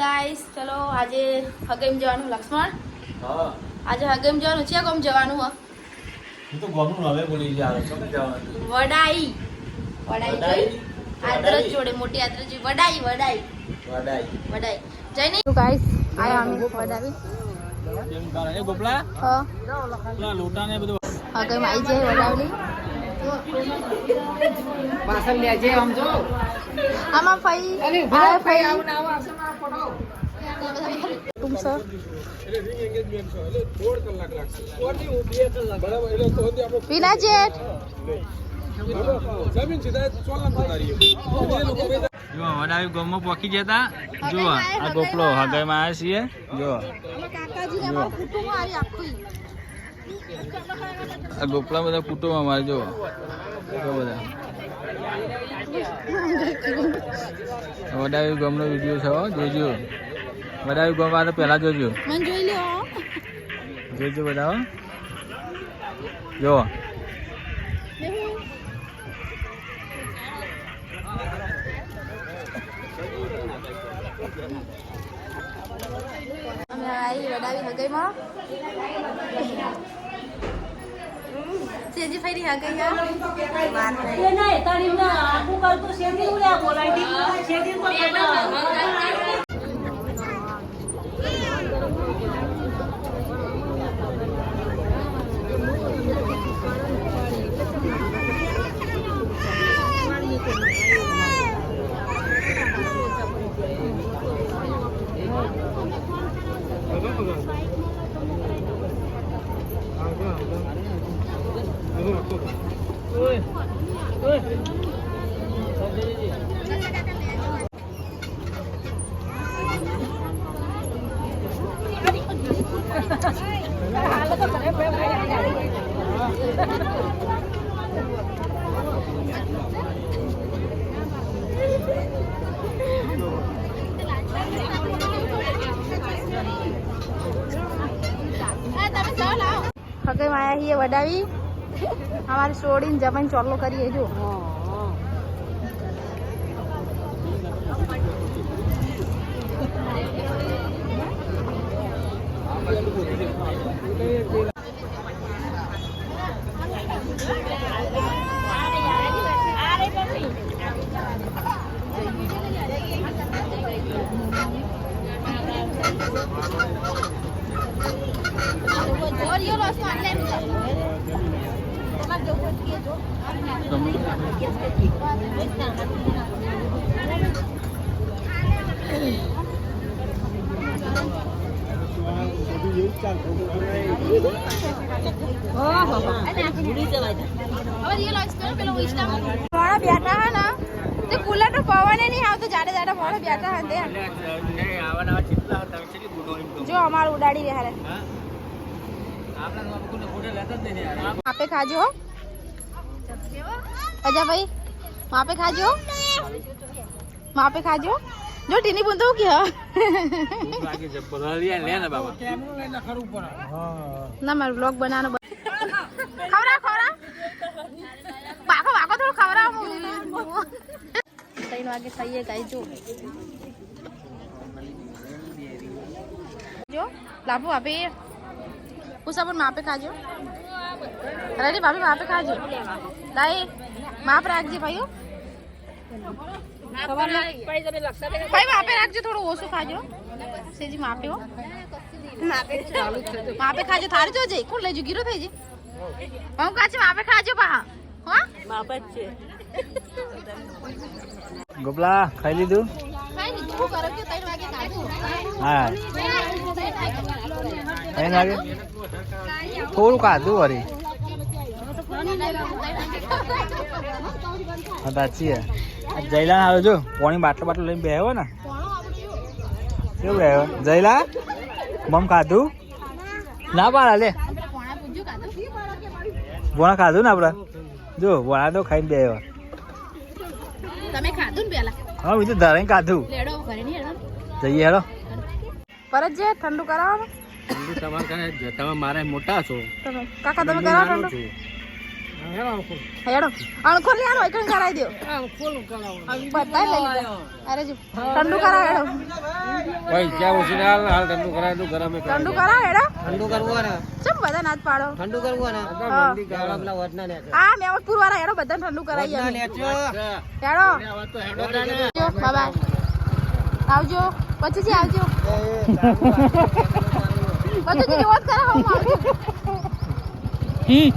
Guys ચલો આજે હગેમ જવાનું લક્ષ્મણ? હા. આજે હગેમ જવાનું. છે કોમ જવાનું હ? તો ગોમનું હવે બોલી જ છો કે જવાનું? વડાઈ. વડાઈ આદરજ જોડે મોટી આદરજ વડાઈ વડાઈ. વડાઈ. વડાઈ. જય નહીં. ગાઈસ આયા અમે વડાવી. જેમ કારણ એ ગોપલા? હ. પેલા લોટા ને બધું હગેમ આવી જાય વડાવલી. પાછળ લેજે આમ જો. આમાં ફઈ અરે ભાઈ ફઈ આવું ના આવું. વિના જેઠ. જો વડાવી ગમમાં પોકી જતા જો આ ગોપલો હગાઈમાં આવ્યા છીએ. જો આવી આ ગોપલા બધા કુટુંબ અમારે જો બધા. વડાવી ગમનો વીડિયો છે જોજો. વડાવી ગમ વાળો પહેલા જોજો. મને જોઈ લ્યો. જોજો બધા હો. જો. અમે આવી વડાવી હગાઈમાં. સેજી ફેરી હગાઈ વાત નહીં करतो शेती उद्या बोलायची शेती હગાઈ માયા વડાવી. અમારે છોડીને જમાઈને ચોરલો કરીએ જો. તે કુલર નો પવન નહીં આવતો જાડે જાડે મોડા બેઠા હા. તે જો અમારું ઉડાડી રહ્યા રે માપે ખાજો હો. અજા ભાઈ, માપે ખાજો. માપે ખાજો. જો, ટીની બુંદો કે ના, મારું બ્લોગ બનાવવાનો ખવડાવ ખવડાવ બાકો બાકો થોડું ખવડાવ ત્રણ વાગે ખાઈએ ગાઈ જો જો લાભુ પૂછા પણ માપે ખાજો. રેડી ભાભી માપે ખાજો. લાઈ માપ રાખજે ભાઈઓ. ભાઈ માપે રાખજો થોડું ઓછું ખાજો. સેજી માપે હો. માપે ખાજો થારી જોજે. કોણ લેજો? ગીરો થઈ જાય. હું કાચે માપે ખાજો પા હા? ગોપલા ખાઈ લીધું? ખાઈ લીધું. શું કરો કે ત્રણ વાગે ખાધું. હા. થોડું કાધું વળી. હા સાચી હે જયલા આવે જો પાણી બાટલો બાટલો લઈને બેહ્યો ને. કેવું બેહ્યો? જયલા મમ ખાધું? ના પાડા લે. ભોણા ખાધું ને આપડે? જો ભોણા તો ખાઈને બેહ્યો. તમે ખાધું ને પેલા? હા બીજું ધરાઈ ખાધું. જઈએ હેડો. જઈએ હેડો ઠંડુ જે ઠંડુ કરાવો તમે મારે મોટા છો. તમે કાકા તમે કરાવો ઠંડુ. હેડો અણખો લે આનો એકણ કરાવી દો. લઈ અરે જો ઠંડુ કરાવો હેડો. પૈસા ઓછી ના હાલ હાલ ઠંડુ કરાય તું ગરમ ઠંડુ કરાવ હેડો. ઠંડુ કરવું ને? ચમ બધા નાચ પાડો. ઠંડુ કરવું ને? હા. પેલા વટના ને આ મેવતપુર વાળા હેડો બધા ઠંડુ કરાવી આ હેડો. લેચો આવજો બાય આવજો. પછી આવજો. બધું જ જ આવજો. હમ